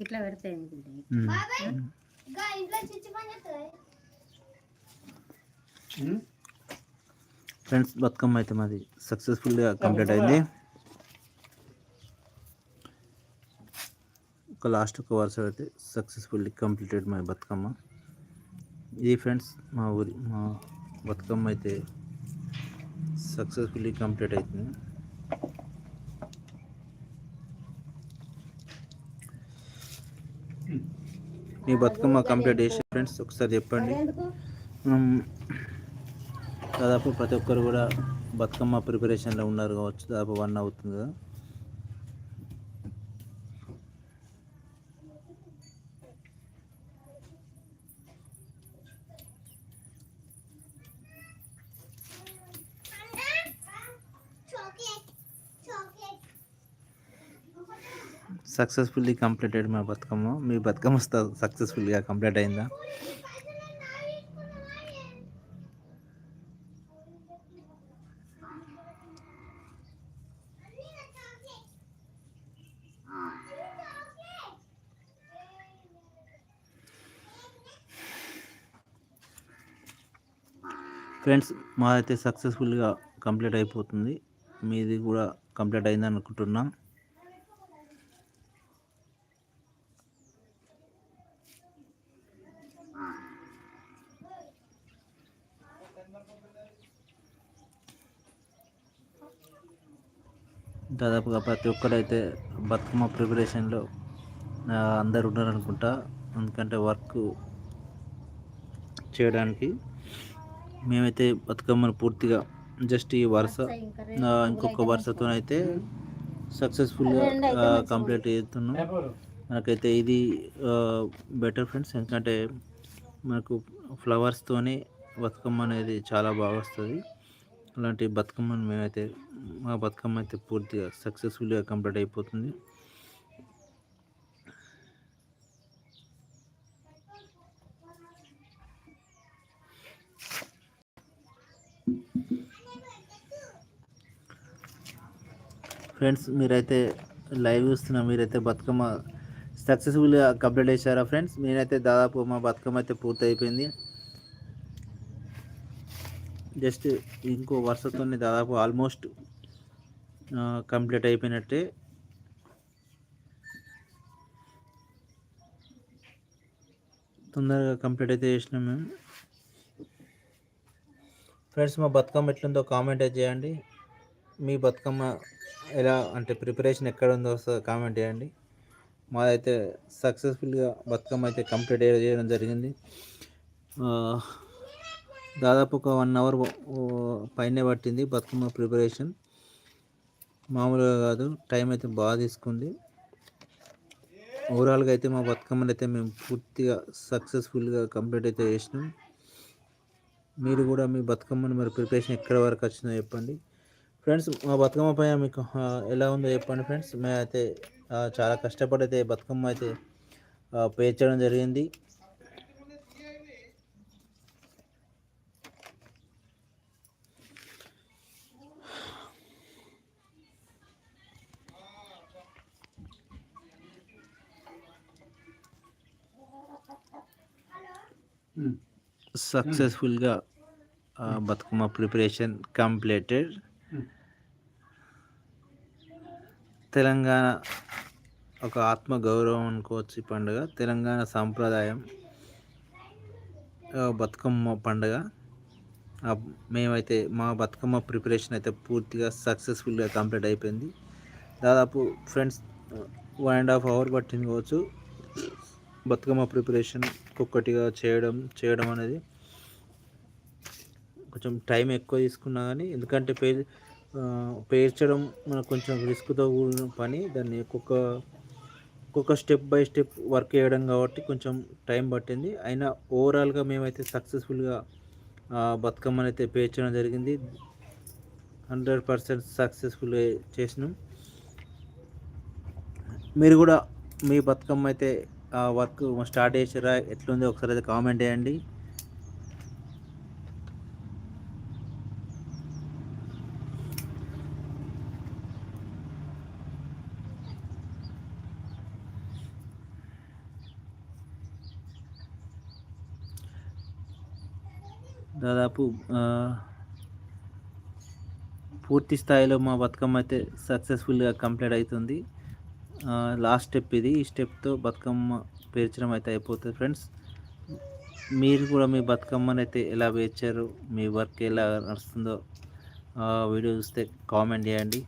ఇట్లా పెడితే ఎందుకు ఉమ్. ఫ్రెండ్స్ బతుకమ్మ అయితే మాది సక్సెస్ఫుల్గా కంప్లీట్ అయింది. ఒక లాస్ట్ ఒక వరుస అయితే సక్సెస్ఫుల్లీ కంప్లీటెడ్ మై బతుకమ్మ. ఇది ఫ్రెండ్స్ మా ఊరి మా బతుకమ్మ అయితే సక్సెస్ఫుల్లీ కంప్లీట్ అవుతుంది మీ బతుకమ్మ కంప్లీట్ చేసి ఫ్రెండ్స్ ఒకసారి చెప్పండి. దాదాపు ప్రతి ఒక్కరు కూడా బతుకమ్మ ప్రిపరేషన్లో ఉన్నారు కావచ్చు. దాదాపు వన్ అవుతుంది కదా. సక్సెస్ఫుల్లీ కంప్లీటెడ్ మా బతుకమ్మ. మీ బతుకమ్మ సక్సెస్ఫుల్గా కంప్లీట్ అయిందా? ఫ్రెండ్స్ మాదైతే సక్సెస్ఫుల్గా కంప్లీట్ అయిపోతుంది. మీది కూడా కంప్లీట్ అయిందని అనుకుంటున్నాం దాదాపుగా ప్రతి ఒక్కరైతే బతుకమ్మ ప్రిపరేషన్లో అందరు ఉన్నారనుకుంటా. ఎందుకంటే వర్క్ చేయడానికి మేమైతే బతుకమ్మను పూర్తిగా జస్ట్ ఈ వరుస ఇంకొక వరుసతో అయితే సక్సెస్ఫుల్గా కంప్లీట్ చేస్తున్నాం. నాకైతే ఇది బెటర్ ఫ్రెండ్స్. ఎందుకంటే మనకు ఫ్లవర్స్తోనే బతుకమ్మ అనేది చాలా బాగా వస్తుంది అలాంటి బతుకమ్మను మేమైతే మా బతుకమ్మ అయితే పూర్తిగా సక్సెస్ఫుల్గా కంప్లీట్ అయిపోతుంది. ఫ్రెండ్స్ మీరైతే లైవ్ చూస్తున్న మీరైతే బతుకమ్మ సక్సెస్ఫుల్గా కంప్లీట్ చేశారా ఫ్రెండ్స్? నేనైతే దాదాపు మా బతుకమ్మ అయితే పూర్తి అయిపోయింది జస్ట్ ఇంకో వరుసతోనే దాదాపు ఆల్మోస్ట్ కంప్లీట్ అయిపోయినట్టే. తొందరగా కంప్లీట్ అయితే చేసినాం మేము. ఫ్రెండ్స్ మా బతుకమ్మ ఎట్లుందో కామెంట్ అయితే చేయండి. మీ బతుకమ్మ ఎలా అంటే ప్రిపరేషన్ ఎక్కడ ఉందో కామెంట్ చేయండి. మాదైతే సక్సెస్ఫుల్గా బతుకమ్మ అయితే కంప్లీట్ చేయడం జరిగింది. దాదాపు ఒక వన్ అవర్ పైనే పట్టింది బతుకమ్మ ప్రిపరేషన్. మామూలుగా కాదు టైం అయితే బాగా తీసుకుంది. ఓవరాల్గా అయితే మా బతుకమ్మని అయితే మేము పూర్తిగా సక్సెస్ఫుల్గా కంప్లీట్ అయితే చేసినాం. మీరు కూడా మీ బతుకమ్మని మరి ప్రిపరేషన్ ఎక్కడ వరకు వచ్చిందో చెప్పండి. ఫ్రెండ్స్ మా బతుకమ్మ పైన మీకు ఎలా ఉందో చెప్పండి ఫ్రెండ్స్. మేమైతే చాలా కష్టపడి అయితే బతుకమ్మ అయితే ఆ, పేర్చడం జరిగింది. సక్సెస్ఫుల్గా బతుకమ్మ ప్రిపరేషన్ కంప్లీటెడ్ తెలంగాణ ఒక ఆత్మ గౌరవం అనుకోవచ్చు ఈ పండుగ తెలంగాణ సాంప్రదాయం బతుకమ్మ పండుగ. మేమైతే మా బతుకమ్మ ప్రిపరేషన్ అయితే పూర్తిగా సక్సెస్ఫుల్గా కంప్లీట్ అయిపోయింది. దాదాపు friends one and half hour పట్టింది కావచ్చు. బతుకమ్మ ప్రిపరేషన్ ఒక్కొక్కటిగా చేయడం చేయడం అనేది కొంచెం టైం ఎక్కువ తీసుకున్నా కానీ ఎందుకంటే పే పేర్చడం మనకు కొంచెం రిస్క్తో కూడిన పని. దాన్ని ఒక్కొక్క ఒక్కొక్క స్టెప్ బై స్టెప్ వర్క్ చేయడం కాబట్టి కొంచెం టైం పట్టింది. అయినా ఓవరాల్గా మేమైతే సక్సెస్ఫుల్గా బతుకమ్మని అయితే పేర్చడం జరిగింది. హండ్రెడ్ పర్సెంట్ సక్సెస్ఫుల్గా చేసినాం. మీరు కూడా మీ బతుకమ్మ అయితే వర్క్ స్టార్ట్ చేసారా ఎట్లుంది? ఒకసారి అయితే కామెంట్ చేయండి. దాదాపు పూర్తి స్థాయిలో మా బతుకమ్మ అయితే సక్సెస్ఫుల్గా కంప్లీట్ అవుతుంది. లాస్ట్ స్టెప్ ఇది. ఈ స్టెప్తో బతుకమ్మ పేర్చడం అయితే అయిపోతుంది ఫ్రెండ్స్ మీరు కూడా మీ బతుకమ్మని అయితే ఎలా పేర్చారు మీ వర్క్ ఎలా నడుస్తుందో వీడియో చూస్తే కామెంట్ చేయండి.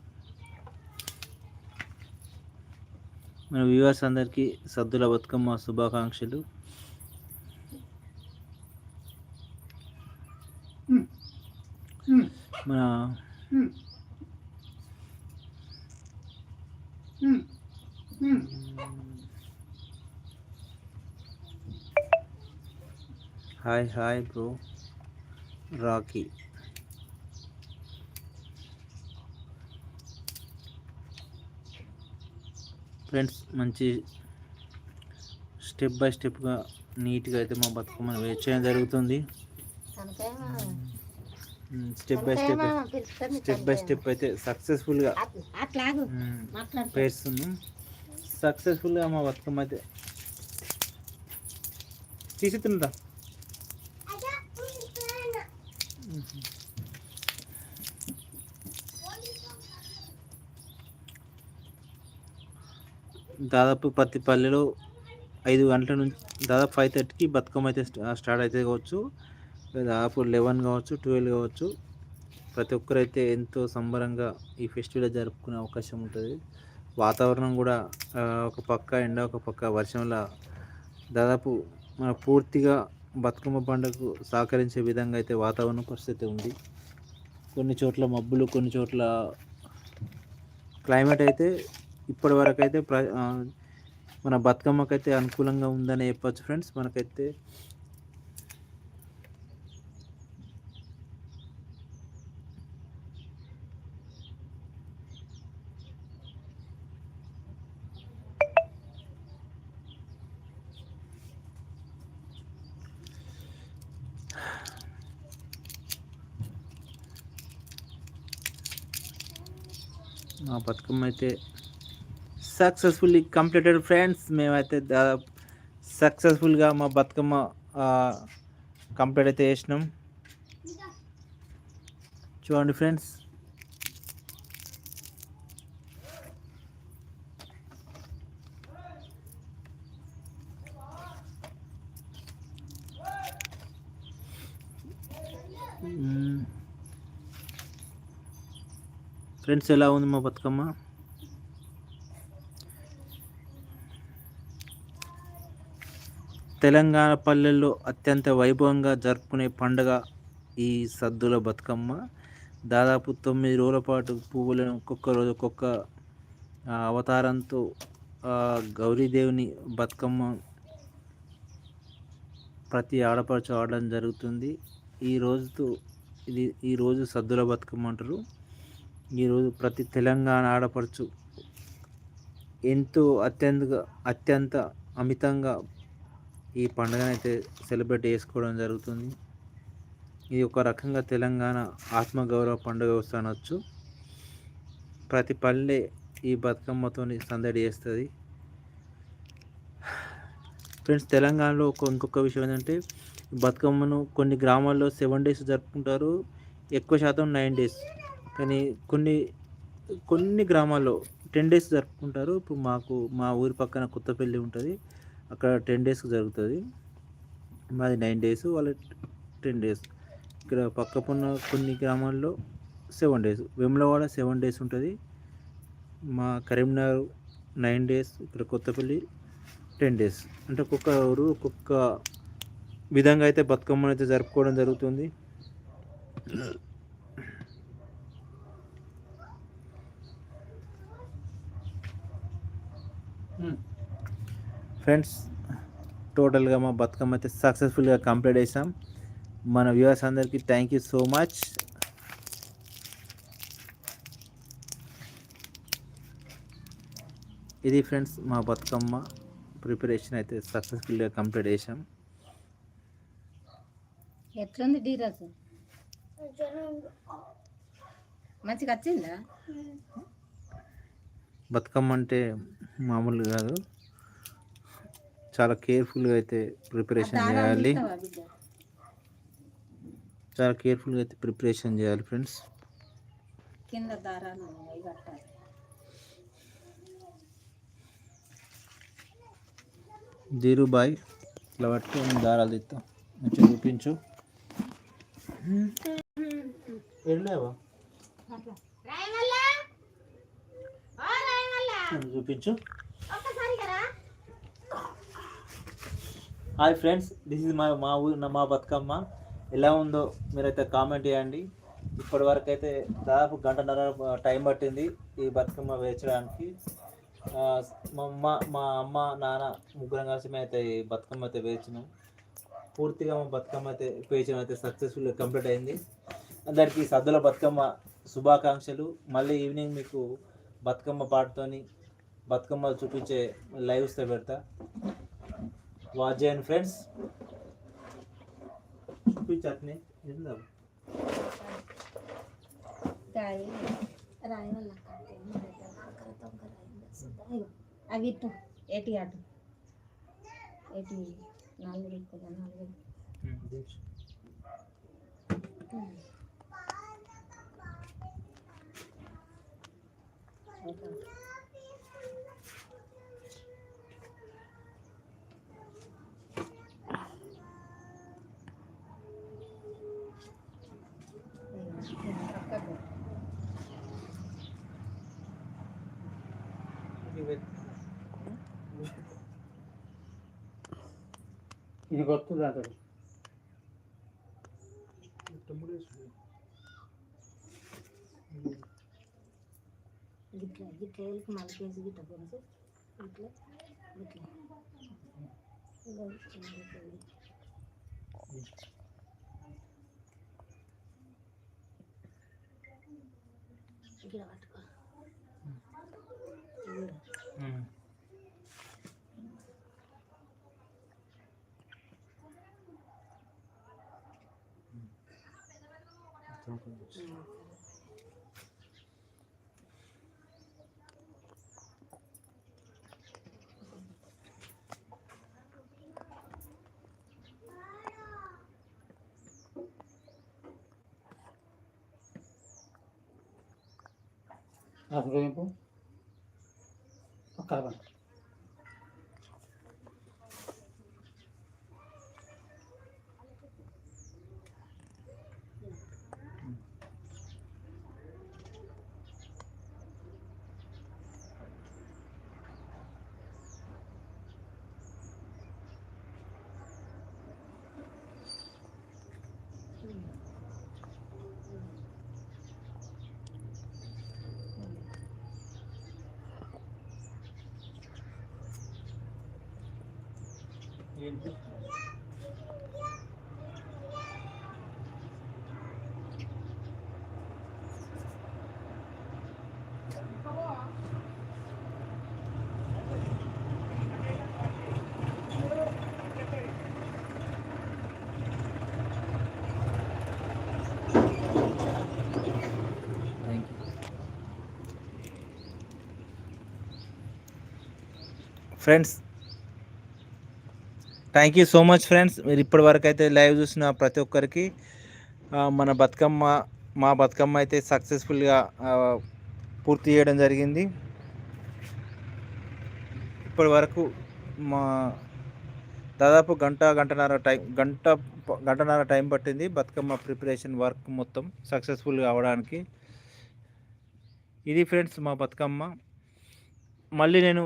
మన వ్యూవర్స్ అందరికీ సద్దుల బతుకమ్మ శుభాకాంక్షలు. మన hi hi bro. Rocky friends మంచి స్టెప్ బై స్టెప్గా నీట్గా అయితే మా బతుకమ్మను వేట్ చేయడం జరుగుతుంది. Step by step step by step అయితే సక్సెస్ఫుల్గా పేరుస్తున్నాం సక్సెస్ఫుల్గా మా బతుకమ్మ అయితే తీసిస్తుందా దాదాపు ప్రతి పల్లెలో ఐదు గంటల నుంచి దాదాపు ఫైవ్ థర్టీకి బతుకమ్మ అయితే స్టార్ట్ అయితే కావచ్చు. దాదాపు లెవెన్ కావచ్చు ట్వెల్వ్ కావచ్చు. ప్రతి ఒక్కరైతే ఎంతో సంబరంగా ఈ ఫెస్టివల్ జరుపుకునే అవకాశం ఉంటుంది. వాతావరణం కూడా ఒక పక్క ఎండ ఒక పక్క వర్షంలా దాదాపు మన పూర్తిగా బతుకమ్మ పండుగకు సహకరించే విధంగా అయితే వాతావరణ పరిస్థితి ఉంది. కొన్ని చోట్ల మబ్బులు కొన్ని చోట్ల క్లైమేట్ అయితే ఇప్పటి వరకు అయితే ప్ర మన బతుకమ్మకైతే అనుకూలంగా ఉందని చెప్పొచ్చు ఫ్రెండ్స్. మనకైతే మా బతుకమ్మ అయితే సక్సెస్ఫుల్లీ కంప్లీటెడ్ ఫ్రెండ్స్ మేమైతే దాదాపు సక్సెస్ఫుల్గా మా బతుకమ్మ కంప్లీట్ అయితే చేసినాం. చూడండి ఫ్రెండ్స్ ఫ్రెండ్స్ ఎలా ఉంది మా బతుకమ్మ? తెలంగాణ పల్లెల్లో అత్యంత వైభవంగా జరుపుకునే పండుగ ఈ సద్దుల బతుకమ్మ. దాదాపు తొమ్మిది రోజుల పాటు పువ్వులను ఒక్కొక్క రోజు ఒక్కొక్క అవతారంతో గౌరీదేవిని బతుకమ్మ ప్రతి ఆడపడుచు ఆడడం జరుగుతుంది. ఈ రోజుతో ఇది ఈరోజు సద్దుల బతుకమ్మ అంటారు. ఈరోజు ప్రతి తెలంగాణ ఆడపడుచు ఎంతో అత్యంత అత్యంత అమితంగా ఈ పండుగనైతే సెలబ్రేట్ చేసుకోవడం జరుగుతుంది. ఇది ఒక రకంగా తెలంగాణ ఆత్మగౌరవ పండుగ వస్తానొచ్చు. ప్రతి పల్లె ఈ బతుకమ్మతోని సందడి చేస్తుంది. ఫ్రెండ్స్ తెలంగాణలో ఒక ఇంకొక విషయం ఏంటంటే బతుకమ్మను కొన్ని గ్రామాల్లో సెవెన్ డేస్ జరుపుకుంటారు ఎక్కువ శాతం నైన్ డేస్. కానీ కొన్ని కొన్ని గ్రామాల్లో టెన్ డేస్ జరుపుకుంటారు. ఇప్పుడు మాకు మా ఊరి పక్కన కొత్తపల్లి ఉంటుంది. అక్కడ టెన్ డేస్కి జరుగుతుంది. మాది నైన్ డేస్ వాళ్ళ టెన్ డేస్ ఇక్కడ పక్కకున్న కొన్ని గ్రామాల్లో seven days Vemulawada seven days ఉంటుంది. మా కరీంనగర్ నైన్ డేస్ ఇక్కడ కొత్తపల్లి టెన్ డేస్ అంటే ఒక్కొక్క ఊరు ఒక్కొక్క విధంగా అయితే బతుకమ్మను అయితే జరుపుకోవడం జరుగుతుంది. ఫ్రెండ్స్ టోటల్గా మా బతుకమ్మ అయితే సక్సెస్ఫుల్గా కంప్లీట్ చేసాం మన వ్యూవర్స్ అందరికీ థ్యాంక్ యూ సో మచ్ ఇది ఫ్రెండ్స్ మా బతుకమ్మ ప్రిపరేషన్ అయితే సక్సెస్ఫుల్గా కంప్లీట్ చేసాం ఎట్లుంది డీరాజు మంచిగా వచ్చిందా? బతుకమ్మ అంటే మామూలు కాదు. చాలా కేర్ఫుల్గా అయితే ప్రిపరేషన్ చేయాలి? చాలా కేర్ఫుల్గా అయితే ప్రిపరేషన్ చేయాలి ఫ్రెండ్స్. కింద దారాలు కట్టాలి. ధీరుబాయ్ ఇట్లా పట్టుకొని దారాలు తీస్తాం. మంచిగా చూపించు. వెళ్ళావా? చూపించు. హాయ్ ఫ్రెండ్స్ దిస్ ఇస్ మా మా ఊరు మా బతుకమ్మ. ఎలా ఉందో మీరైతే కామెంట్ చేయండి. ఇప్పటి వరకు అయితే దాదాపు గంటన్నర టైం పట్టింది ఈ బతుకమ్మ వేర్చడానికి. మా అమ్మ మా అమ్మ నాన్న ముగ్గురం కలిసి మేము అయితే ఈ బతుకమ్మ అయితే వేర్చినాం. పూర్తిగా మా బతుకమ్మ అయితే పేర్చడం అయితే సక్సెస్ఫుల్ కంప్లీట్ అయింది. అందరికీ సద్దుల బతుకమ్మ శుభాకాంక్షలు. మళ్ళీ ఈవినింగ్ మీకు బతుకమ్మ పాటతోని బతుకమ్మ చూపించే లైవ్స్తో పెడతా. వాచ్ చేయండి ఫ్రెండ్స్ చూపించట్ని ఎందుకు రాయి రాయి వల్ల అవి ఇటు ఏటి అటు ఏటి నాలుగు ఎక్కువ నాలుగు ఇది కొత్తది అతడు గిట్ల గిట్ల ఏళ్ళకి మళ్ళీ కేజీ గిట్ట కొంచెం ఇట్లా ఇట్లా ఇగో ఇట్లా ఇట్లా. ఇక్కడ పట్టుకో Exatamente. Tá tempo, Acaba. Friends thank you so much friends మీరు ఇప్పటి వరకు అయితే లైవ్ చూసిన ప్రతి ఒక్కరికి మన బతుకమ్మ మా బతుకమ్మ అయితే సక్సెస్ఫుల్గా పూర్తి చేయడం జరిగింది. ఇప్పటి వరకు మా దాదాపు గంట గంటన్నర టైం గంట గంటన్నర టైం పట్టింది బతుకమ్మ ప్రిపరేషన్ వర్క్ మొత్తం సక్సెస్ఫుల్గా అవడానికి. ఇది ఫ్రెండ్స్ మా బతుకమ్మ. మళ్ళీ నేను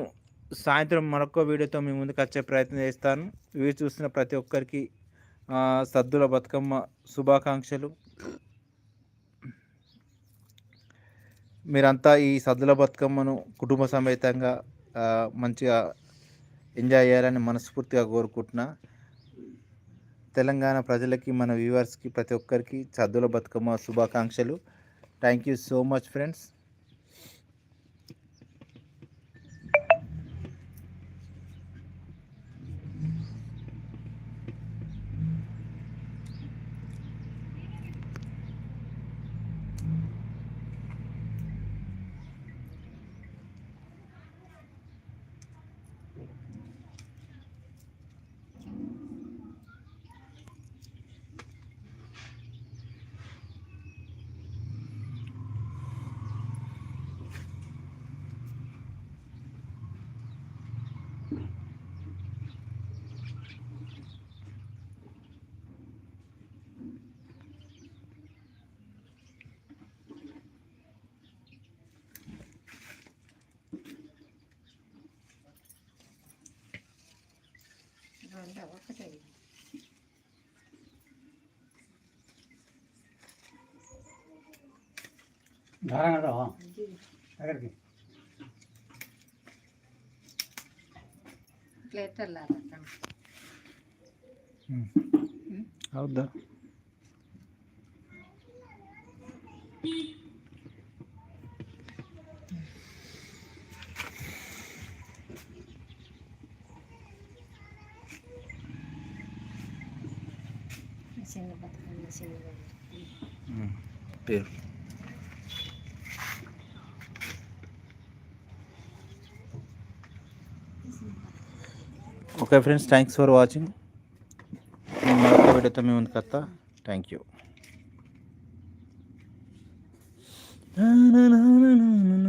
సాయంత్రం మరొక వీడియోతో మీ ముందుకు వచ్చే ప్రయత్నం చేస్తాను. ఇవి చూస్తున్న ప్రతి ఒక్కరికి సద్దుల బతుకమ్మ శుభాకాంక్షలు. మీరంతా ఈ సద్దుల బతుకమ్మను కుటుంబ సమేతంగా మంచిగా ఎంజాయ్ చేయాలని మనస్ఫూర్తిగా కోరుకుంటున్నా. తెలంగాణ ప్రజలకి మన వ్యూవర్స్కి ప్రతి ఒక్కరికి సద్దుల బతుకమ్మ శుభాకాంక్షలు. Thank you so much friends. ಕಟಾವ ಕಟಾವಿ ಧಾರಾಣ ಅದಾವ ಹಾಗಾಗಿ ಪ್ಲೇಟಲ್ಲ ಹೌದಾ? అవుద్దా చిన్న బతుకమ్మ చిన్న పేరు okay friends thanks for watching మరొక వీడియోతో మేము ముందుకు వస్తా థ్యాంక్ యూ